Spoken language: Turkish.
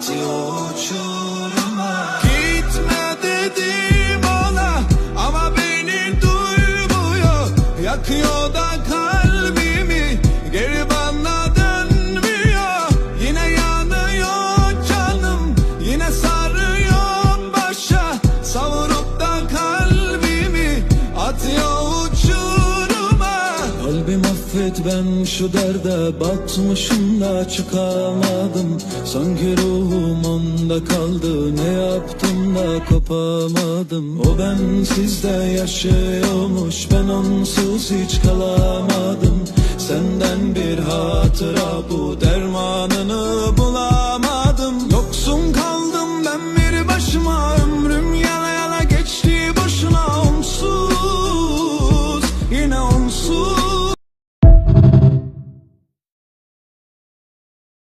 atıyor uçuruma ama beni duymuyor. Yakıyor kalbimi geri bana dönmüyor. Yine yanıyor canım yine sarıyor başa. Savurup kalbimi atıyor Kalbim affet ben şu derde batmışım da çıkamadım Sanki ruhum onda kaldı. Ne yaptım da kopamadım? O bensizde yaşıyormuş. Ben onsuz hiç kalamadım. Senden bir hatıra bu Dermanını bulamadım. Yoksun kaldım ben bir başıma. Ömrüm yala yala geçti boşuna. Onsuz yine onsuz.